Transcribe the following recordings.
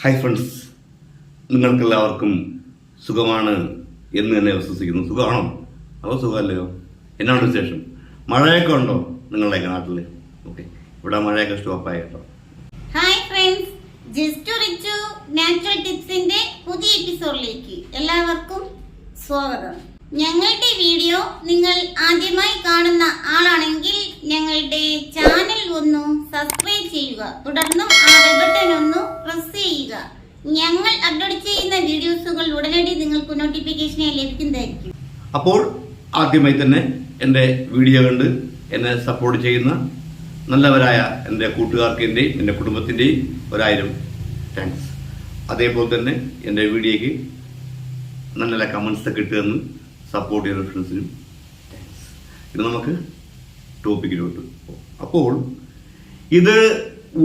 Hi friends നിങ്ങൾക്കെല്ലാവർക്കും സുഖമാണ് എന്ന് തന്നെ വിശ്വസിക്കുന്നു. സുഖമാണോ? അതോ സുഖമല്ലയോ? എന്നാണ് വിശേഷം. മഴയൊക്കെ ഉണ്ടോ നിങ്ങളുടെ നാട്ടിൽ ഓക്കെ ഇവിടെ മഴയൊക്കെ സ്റ്റോപ്പായി കേട്ടോ. Hi friends just Richu natural ടിപ്സിന്റെ പുതിയ എപ്പിസോഡിലേക്ക് എല്ലാവർക്കും സ്വാഗതം. ഞങ്ങളുടെ വീഡിയോ നിങ്ങൾ ആദ്യമായി കാണുന്ന ആളാണെങ്കിൽ ഞങ്ങളുടെ ചാനൽ ഒന്ന് സബ്സ്ക്രൈബ് ചെയ്യുക. തുടർന്നും ആ ചെയ്യുക. ഞങ്ങൾ അപ്ലോഡ് ചെയ്യുന്ന വീഡിയോസുകൾ ഉടനടി നിങ്ങൾക്ക് നോട്ടിഫിക്കേഷനായി ലഭിക്കുന്നതായിരിക്കും. അപ്പോൾ ആദ്യമായി തന്നെ എന്റെ വീഡിയോ കണ്ട് എന്നെ സപ്പോർട്ട് ചെയ്യുന്ന നല്ലവരായ എന്റെ കൂട്ടുകാർക്കെന്റെയും എന്റെ കുടുംബത്തിന്റെയും ഒരായിരം താങ്ക്സ് അതേപോലെ തന്നെ എന്റെ വീഡിയോയ്ക്ക് നല്ല നല്ല കമൻസ് ഒക്കെ കിട്ടുമെന്ന് സപ്പോർട്ട് ചെയ്യുന്ന ഫ്രണ്ട്സിനും താങ്ക്സ് ഇത് നമുക്ക് ടോപ്പിക്കിലോട്ട് പോകാം. അപ്പോൾ ഇത്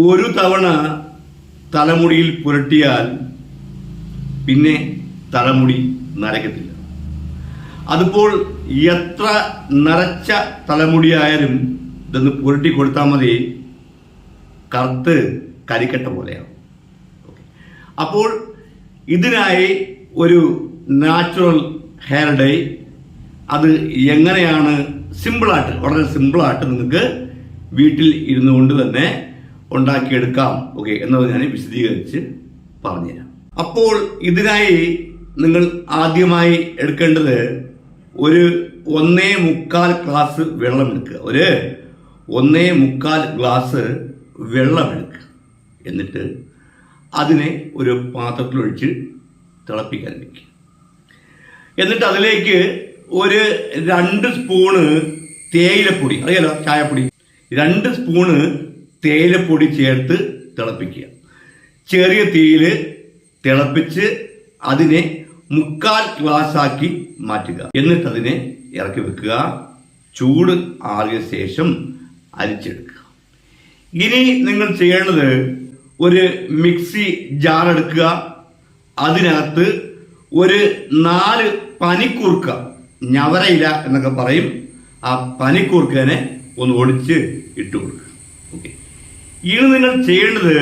ഒരു തവണ തലമുടിയിൽ പുരട്ടിയാൽ പിന്നെ തലമുടി നരക്കത്തില്ല അതിപ്പോൾ എത്ര നരച്ച തലമുടിയായാലും ഇതൊന്ന് പുരട്ടി കൊടുത്താൽ മതി. കറുത്ത് കരിക്കട്ട പോലെയാണ്. അപ്പോൾ ഇതിനായി ഒരു നാച്ചുറൽ ഹെയർ ഡൈ അത് എങ്ങനെയാണ്? സിമ്പിളായിട്ട് വളരെ സിമ്പിളായിട്ട് നിങ്ങൾക്ക് വീട്ടിൽ ഇരുന്നു കൊണ്ട് തന്നെ ഉണ്ടാക്കിയെടുക്കാം. ഓക്കെ എന്നത് ഞാൻ വിശദീകരിച്ച് പറഞ്ഞുതരാം. അപ്പോൾ ഇതിനായി നിങ്ങൾ ആദ്യമായി എടുക്കേണ്ടത് ഒരു ഒന്നേ മുക്കാൽ ഗ്ലാസ് വെള്ളമെടുക്കുക. ഒരു ഒന്നേ മുക്കാൽ ഗ്ലാസ് വെള്ളമെടുക്കുക. എന്നിട്ട് അതിനെ ഒരു പാത്രത്തിലൊഴിച്ച് തിളപ്പിക്കാൻ വയ്ക്കുക എന്നിട്ട് അതിലേക്ക് ഒരു രണ്ട് സ്പൂണ് തേയിലപ്പൊടി അറിയാലോ ചായപ്പൊടി. രണ്ട് സ്പൂണ് തേയിലപ്പൊടി ചേർത്ത് തിളപ്പിക്കുക. ചെറിയ തീയിൽ തിളപ്പിച്ച് അതിനെ മുക്കാൽ ഗ്ലാസ് ആക്കി മാറ്റുക. എന്നിട്ട് അതിനെ ഇറക്കി വെക്കുക. ചൂട് ആറിയ ശേഷം അരിച്ചെടുക്കുക. ഇനി നിങ്ങൾ ചെയ്യേണ്ടത് ഒരു മിക്സി ജാർ എടുക്കുക. അതിനകത്ത് ഒരു നാല് പനിക്കൂർക്ക ഞവരയില എന്നൊക്കെ പറയും. ആ പനിക്കൂർക്കനെ ഒന്ന് ഒടിച്ച് ഇട്ട് കൊടുക്കുക ഓക്കെ. ഇനി നിങ്ങൾ ചെയ്യേണ്ടത്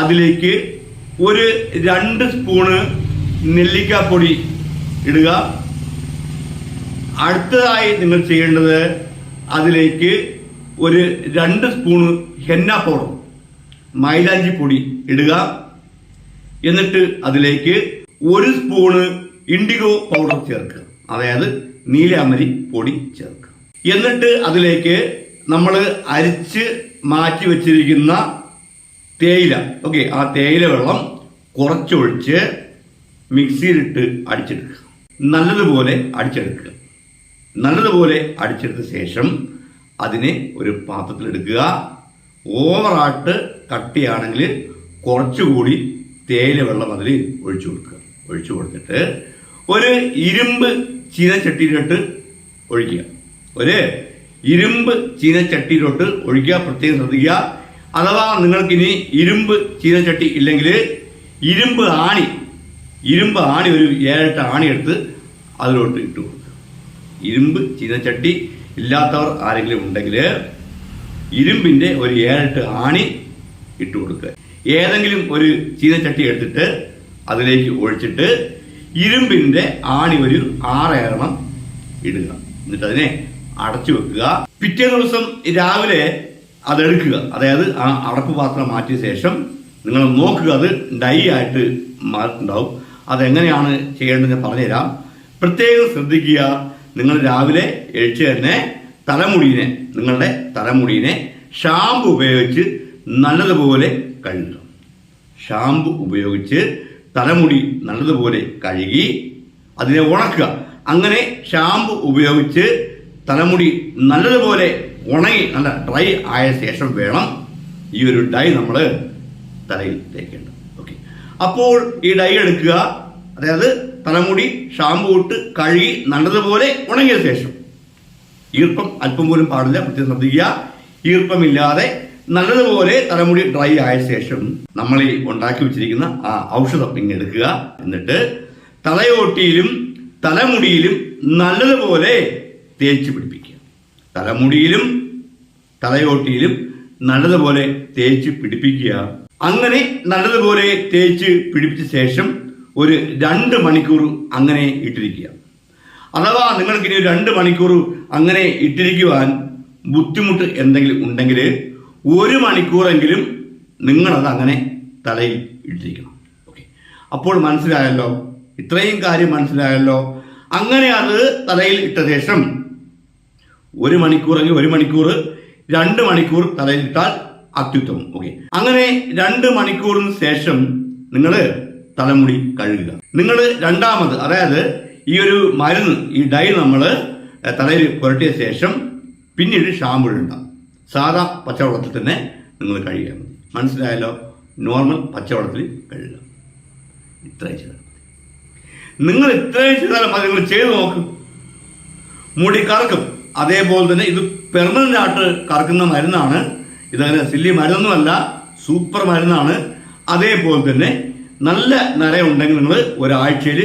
അതിലേക്ക് ഒരു രണ്ട് സ്പൂണ് നെല്ലിക്കാപ്പൊടി ഇടുക. അടുത്തതായി നിങ്ങൾ ചെയ്യേണ്ടത് അതിലേക്ക് ഒരു രണ്ട് സ്പൂണ് ഹെന്ന പൗഡർ മൈലാഞ്ചി പൊടി ഇടുക. എന്നിട്ട് അതിലേക്ക് ഒരു സ്പൂണ് ഇൻഡിഗോ പൗഡർ ചേർക്കുക. അതായത് നീലാമരി പൊടി ചേർക്കുക. എന്നിട്ട് അതിലേക്ക് നമ്മൾ അരിച്ച് മാറ്റി വച്ചിരിക്കുന്ന തേയില. ഓക്കെ ആ തേയില വെള്ളം കുറച്ചൊഴിച്ച് മിക്സിയിലിട്ട് അടിച്ചെടുക്കുക. നല്ലതുപോലെ അടിച്ചെടുക്കുക. നല്ലതുപോലെ അടിച്ചെടുത്ത ശേഷം അതിനെ ഒരു പാത്രത്തിലെടുക്കുക ഓവറായിട്ട് കട്ടിയാണെങ്കിൽ കുറച്ചുകൂടി തേയില വെള്ളം അതിൽ ഒഴിച്ചു കൊടുക്കുക. ഒഴിച്ചു കൊടുത്തിട്ട് ഒരു ഇരുമ്പ് ചീനച്ചട്ടിയിലോട്ട് ഒഴിക്കുക. ഒരു ഇരുമ്പ് ചീനച്ചട്ടിയിലോട്ട് ഒഴിക്കുക പ്രത്യേകം ശ്രദ്ധിക്കുക. അഥവാ നിങ്ങൾക്കിനി ഇരുമ്പ് ചീനച്ചട്ടി ഇല്ലെങ്കിൽ ഇരുമ്പ് ആണി ഇരുമ്പ് ആണി ഒരു ഏഴെട്ട് ആണി എടുത്ത് അതിലോട്ട് ഇട്ട് കൊടുക്കുക. ഇരുമ്പ് ചീനച്ചട്ടി ഇല്ലാത്തവർ ആരെങ്കിലും ഉണ്ടെങ്കിൽ ഇരുമ്പിന്റെ ഒരു ഏഴെട്ട് ആണി ഇട്ട് കൊടുക്കുക. ഏതെങ്കിലും ഒരു ചീനച്ചട്ടി എടുത്തിട്ട് അതിലേക്ക് ഒഴിച്ചിട്ട് ഇരുമ്പിന്റെ ആണി ഒരു എണ്ണം ഇടുക. എന്നിട്ട് അതിനെ അടച്ചു വെക്കുക. പിറ്റേ ദിവസം രാവിലെ അതെടുക്കുക അതായത് ആ അടപ്പ് പാത്രം മാറ്റിയ ശേഷം നിങ്ങൾ നോക്കുക അത് ഡൈ ആയിട്ട് മാറിയിട്ടുണ്ടാവും. അതെങ്ങനെയാണ് ചെയ്യേണ്ടതെന്ന് പറഞ്ഞുതരാം. പ്രത്യേകം ശ്രദ്ധിക്കുക. നിങ്ങൾ രാവിലെ എഴിച്ച് തന്നെ തലമുടിയിനെ നിങ്ങളുടെ തലമുടിയിനെ ഷാമ്പു ഉപയോഗിച്ച് നല്ലതുപോലെ കഴുകുക ഷാമ്പു ഉപയോഗിച്ച് തലമുടി നല്ലതുപോലെ കഴുകി അതിനെ ഉണക്കുക. അങ്ങനെ ഷാമ്പു ഉപയോഗിച്ച് തലമുടി നല്ലതുപോലെ ഉണങ്ങി നല്ല ഡ്രൈ ആയ ശേഷം വേണം ഈ ഒരു ഡൈ നമ്മൾ തലയിൽ തേക്കേണ്ടത്. ഓക്കെ അപ്പോൾ ഈ ഡൈ എടുക്കുക. അതായത് തലമുടി ഷാമ്പു ഇട്ട് കഴുകി നല്ലതുപോലെ ഉണങ്ങിയ ശേഷം. ഈർപ്പം അല്പം പോലും പാടില്ല പ്രത്യേകം ശ്രദ്ധിക്കുക. ഈർപ്പമില്ലാതെ നല്ലതുപോലെ തലമുടി ഡ്രൈ ആയ ശേഷം നമ്മൾ ഈ ഉണ്ടാക്കി വെച്ചിരിക്കുന്ന ആ ഔഷധം ഇങ്ങനെ എടുക്കുക. എന്നിട്ട് തലയോട്ടിയിലും തലമുടിയിലും നല്ലതുപോലെ തേച്ച് പിടിപ്പിക്കുക. തലമുടിയിലും തലയോട്ടിയിലും നല്ലതുപോലെ തേച്ച് പിടിപ്പിക്കുക. അങ്ങനെ നല്ലതുപോലെ തേച്ച് പിടിപ്പിച്ച ശേഷം ഒരു രണ്ട് മണിക്കൂർ അങ്ങനെ ഇട്ടിരിക്കുക. അഥവാ നിങ്ങൾക്ക് ഇനി രണ്ട് മണിക്കൂർ അങ്ങനെ ഇട്ടിരിക്കുവാൻ ബുദ്ധിമുട്ട് എന്തെങ്കിലും ഉണ്ടെങ്കിൽ ഒരു മണിക്കൂറെങ്കിലും നിങ്ങളത് അങ്ങനെ തലയിൽ ഇട്ടിരിക്കണം. ഓക്കെ അപ്പോൾ മനസ്സിലായല്ലോ? ഇത്രയും കാര്യം മനസ്സിലായല്ലോ? അങ്ങനെ അത് തലയിൽ ഇട്ട ശേഷം ഒരു മണിക്കൂറെങ്കിൽ ഒരു മണിക്കൂർ രണ്ട് മണിക്കൂർ തലയിൽ ഇട്ടാൽ അത്യുത്തമം. ഓക്കെ അങ്ങനെ രണ്ട് മണിക്കൂറിന് ശേഷം നിങ്ങൾ തലമുടി കഴുകുക. നിങ്ങൾ രണ്ടാമത് അതായത് ഈ ഒരു മരുന്ന് ഈ ഡൈ നമ്മൾ തലയിൽ പുരട്ടിയ ശേഷം പിന്നീട് ഷാമ്പു ഇടണ്ട. സാധാ പച്ചവെള്ളത്തിൽ തന്നെ നിങ്ങൾ മതി. മനസ്സിലായല്ലോ? നോർമൽ പച്ചവെള്ളത്തിൽ കഴുകുക. ഇത്രയും ചെയ്താൽ നിങ്ങൾ ഇത്രയും ചെയ്താലും അത് നിങ്ങൾ ചെയ്തു നോക്കും. മുടി കറക്കും. അതേപോലെ തന്നെ ഇത് പെർമനന്റ് ആയിട്ട് കറക്കുന്ന മരുന്നാണ്. ഇതങ്ങനെ സില്ലി മരുന്നൊന്നുമല്ല സൂപ്പർ മരുന്നാണ്. അതേപോലെ തന്നെ നല്ല നര ഉണ്ടെങ്കിൽ നിങ്ങൾ ഒരാഴ്ചയിൽ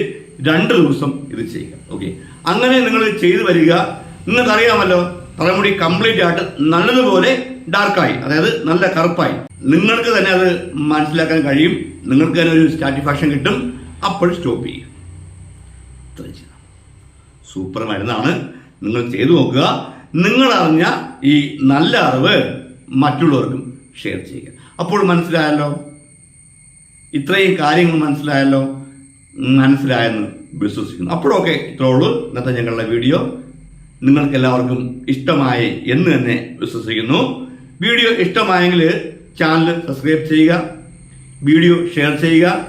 രണ്ട് ദിവസം ഇത് ചെയ്യുക. ഓക്കെ അങ്ങനെ നിങ്ങൾ ചെയ്തു വരിക. നിങ്ങൾക്കറിയാമല്ലോ തലമുടി കംപ്ലീറ്റ് ആയിട്ട് നല്ലതുപോലെ ഡാർക്കായി അതായത് നല്ല കറുപ്പായി. നിങ്ങൾക്ക് തന്നെ അത് മനസ്സിലാക്കാൻ കഴിയും. നിങ്ങൾക്ക് തന്നെ ഒരു സാറ്റിസ്ഫാക്ഷൻ കിട്ടും. അപ്പോൾ സ്റ്റോപ്പ് ചെയ്യുക. ഇത്രയും സൂപ്പർ മരുന്നാണ്. നിങ്ങൾ ചെയ്തു നോക്കുക. നിങ്ങൾ അറിഞ്ഞ ഈ നല്ല അറിവ് മറ്റുള്ളവർക്കും ഷെയർ ചെയ്യുക. അപ്പോൾ മനസ്സിലായല്ലോ? ഇത്രയും കാര്യങ്ങൾ മനസ്സിലായല്ലോ? മനസ്സിലായെന്ന് വിശ്വസിക്കുന്നു. അപ്പോഴൊക്കെ ഇത്രേ ഉള്ളൂ. ഇന്നത്തെ ഞങ്ങളുടെ വീഡിയോ. നിങ്ങൾക്ക് എല്ലാവർക്കും ഇഷ്ടമായി എന്ന് തന്നെ വിശ്വസിക്കുന്നു. വീഡിയോ ഇഷ്ടമായെങ്കിൽ ചാനൽ സബ്സ്ക്രൈബ് ചെയ്യുക. വീഡിയോ ഷെയർ ചെയ്യുക.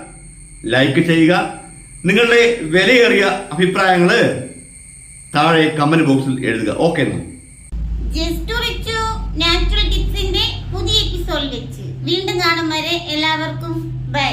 ലൈക്ക് ചെയ്യുക. നിങ്ങളുടെ വിലയേറിയ അഭിപ്രായങ്ങൾ താഴെ കമന്റ് ബോക്സിൽ എഴുതുക. ഓക്കെ നാച്ചുറൽ ടിപ്സിന്റെ പുതിയ എപ്പിസോഡ് വെച്ച് വീണ്ടും കാണും വരെ എല്ലാവർക്കും. ബൈ